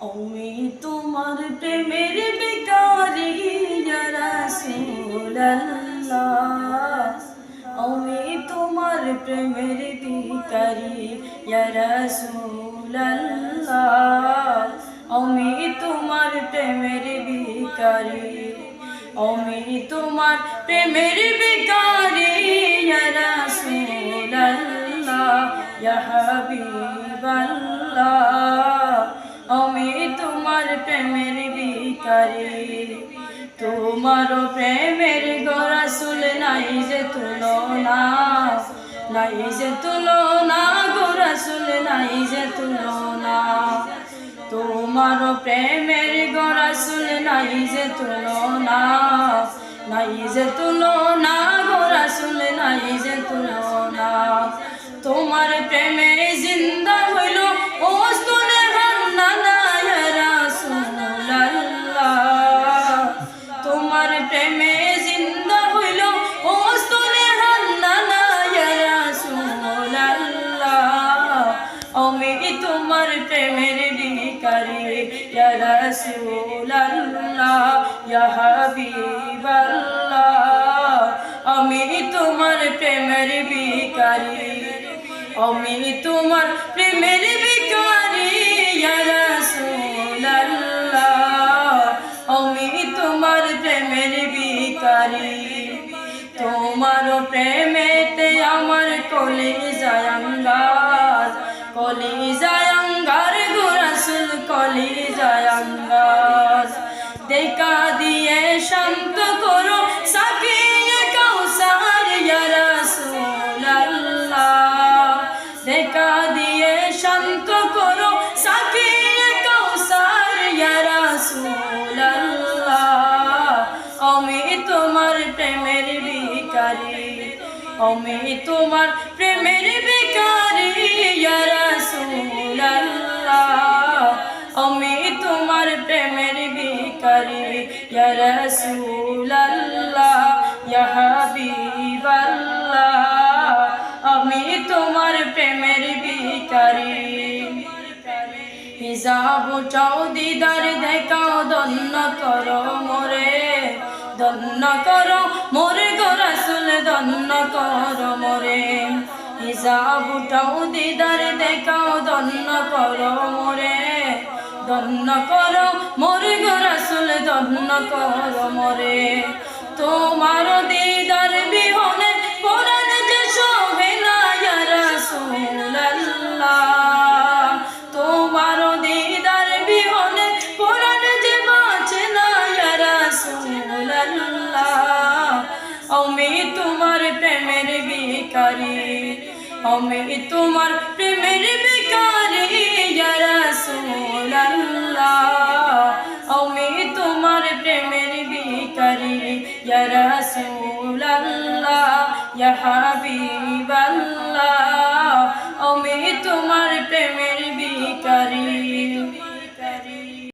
আমি তোমার প্রেমের বেকারি আমি তোমার প্রেমের রাসূলুল্লাহ আমি তোমার প্রেমের ভিকারি আমি তোমার প্রেমের হাবিবাল্লাহ আমি তোমার প্রেমের ভিকারি তোমার প্রেমের গোরাসুল নাই যে তুলনা নাই যে তুলনা গোরাসুল নাই যে তুলনা তোমার প্রেমের গোরাসুল নাই যে তুলনা নাই যে তুলনা গোরাসুল নাই তোমার প্রেমের ভিখারি ইয়া রাসূলুল্লাহ ইয়া হাবিবাল্লাহ আমি তোমার প্রেমের ভিখারি আমি তোমার প্রেমের ভিখারি ইয়া রাসূলুল্লাহ আমি তোমার প্রেমের ভিখারি তোমার প্রেমেতে আমার কলি জায়াঙ্গার দেখা দিয়ে শান্ত করো, সাকিয়ে কাউসার, ইয়া রাসূলুল্লাহ। দেখা দিয়ে শান্ত করো, সাকিয়ে কাউসার, ইয়া আমি তোমার প্রেমের ভিখারি আমি তোমার প্রেমের ভিখারি ইয়া রাসূলুল্লাহ ইয়া হাবিবাল্লাহ আমি তোমার প্রেমের ভিখারি। হিসাব চাও দিদার, দেখাও দন্ন করো মোরে। দন্ন করো মোরে গোরাসুল দন্ন করো মোরে। হিসাব চাও দিদার, দেখাও দন্ন করো মোরে। দন্ন করো, মোরে গোরাসুল দন্ন করো মোরে। তোমার দিদার বিহনে কোরআন যে শোভে না, ইয়া রাসূলুল্লাহ। তোমার দিদার বিহনে কোরআন যে বাঁচে না, ইয়া রাসূলুল্লাহ। আমি তোমার প্রেমের ভিখারি, আমি তোমার প্রেমের ভিখারি ইয়া রাসূলুল্লাহ ইয়া হাবিবাল্লাহ